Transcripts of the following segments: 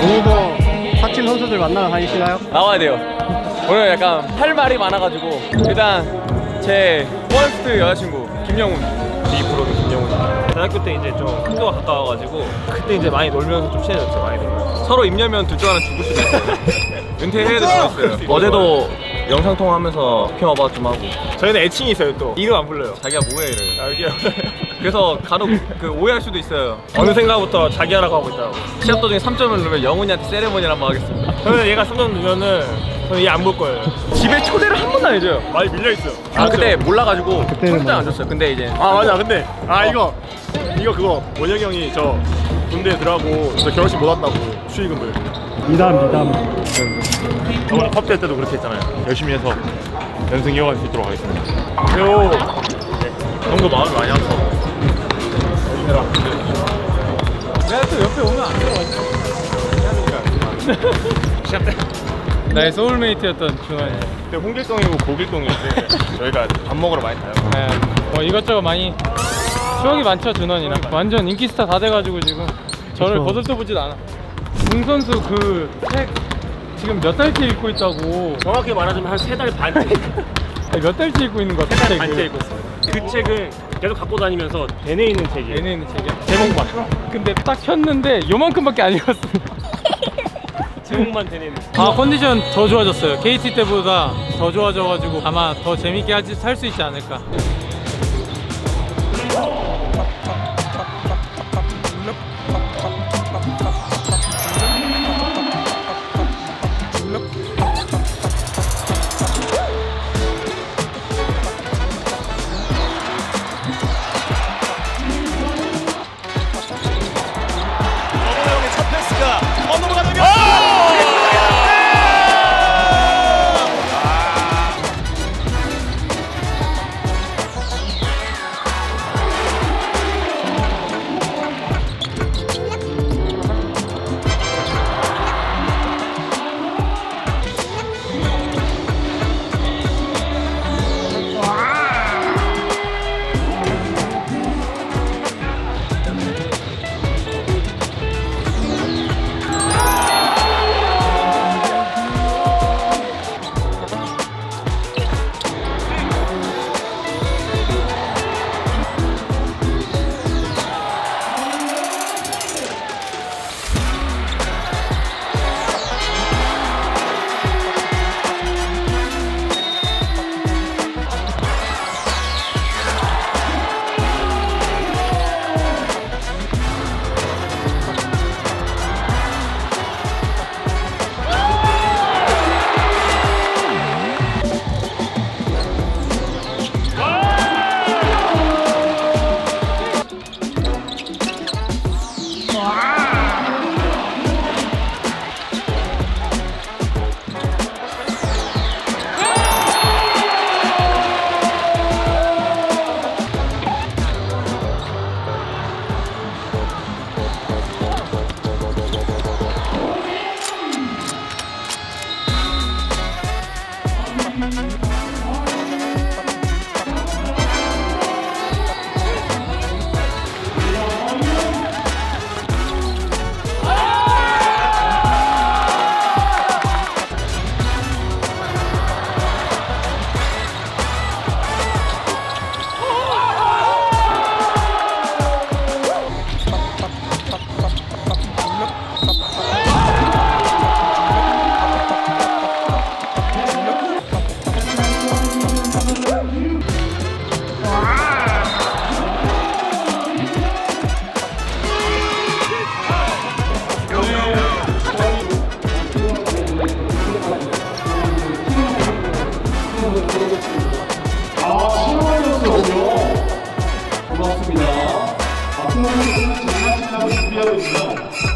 오늘도 사칭 선수들 만나러 다니시나요? 나와야 돼요. 오늘 약간 할 말이 많아가지고 일단 제 포스트 여자친구 김영훈 이 프로는 김영훈. 대학교 때 이제 좀 학교가 가까워가지고 그때 이제 많이 놀면서 좀 친해졌죠. 많이 놀면서. 서로 입려면 둘 중 하나 죽을 수도 있어요. 은퇴해야 될 수도 있어요. 어제도 영상 통화하면서 포켓 어바웃 좀 하고 저희는 애칭이 있어요 또. 이름 안 불러요. 자기가 뭐해 이래. 아, 여기요. 그래서 간혹 그 오해할 수도 있어요. 어느 생각부터 자기 하라고 하고 있더라고. 시합 도중에 3점을 넣으면 영훈이한테 세레모니를 한번 하겠습니다. 저는 얘가 3점 넣으면은 저는 얘 안 볼 거예요. 집에 초대를 한 번도 안 해줘요. 많이 밀려 있어요. 아 그때 몰라가지고 초대장 안 뭐. 줬어요. 근데 이제 아 맞아. 근데 아 이거 이거 그거 원영이 형이 저 군대 들어가고 저 결혼식 못 왔다고 축의금을. 미담 미담 저번에 컵대 때도 그렇게 했잖아요. 열심히 해서 연승 이어갈 수 있도록 하겠습니다. 그리고 형도 마음이 많이 해라. 내가 또 옆에 오면 안 시합 때. 나의 소울메이트였던 준환이 그때 홍길동이고 고길동이었는데 저희가 밥 먹으러 많이 가요. 네, 뭐 이것저것 많이 추억이 많죠 준원이랑 완전 인기 스타 다 돼가지고 지금 저를. 거들떠보질 않아 웅 선수 그 책 지금 몇 달째 읽고 있다고 정확히 말하자면 한 세 달 반. 아니, 몇 달째 읽고 있는 것 같아 세달 반째 읽고 있어요. 그 책을 계속 갖고 다니면서 대내 있는 책이에요. 얘네 있는 책이야? 제목만. 근데 딱 켰는데 요만큼밖에 안 읽었어 제목만 대내 있는. 아 컨디션 더 좋아졌어요 KT 때보다 더 좋아져가지고 아마 더 재밌게 할수 있지 않을까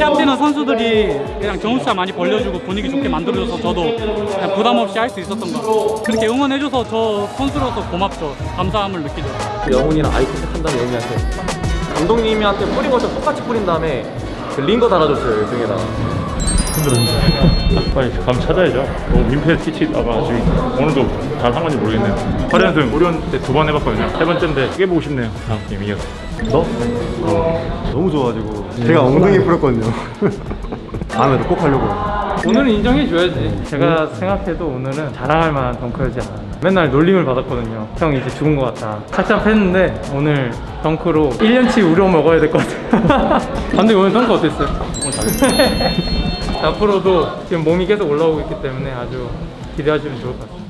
시합 뛰는 선수들이 그냥 경수차 많이 벌려주고 분위기 좋게 만들어줘서 저도 그냥 부담 없이 할 수 있었던 것 같아요. 그렇게 응원해줘서 저 선수로서 고맙죠. 감사함을 느끼죠. 영훈이랑 아이 컨택한다는 영훈이한테 감독님한테 뿌린 것처럼 똑같이 뿌린 다음에 그 링거 달아줬어요 등에다가 빨리 감 찾아야죠. 너무 민폐 끼치다가 지금 오늘도 잘 한 건지 모르겠네요. 8연승 오리온 때두번 해봤거든요. 세 번째인데 깨보고 싶네요. 다음 게임 이겼어 너? 너무 좋아가지고 제가 엉덩이 풀었거든요 다음에도 꼭 하려고 오늘은 인정해줘야지. 제가 생각해도 오늘은 자랑할 만한 덩크였지 않았나. 맨날 놀림을 받았거든요. 형 이제 죽은 것 같다. 착잡했는데 오늘 덩크로 1년치 우려 먹어야 될 것 같아. 감독님 오늘 덩크 어땠어요? 앞으로도 지금 몸이 계속 올라오고 있기 때문에 아주 기대하시면 좋을 것 같아요.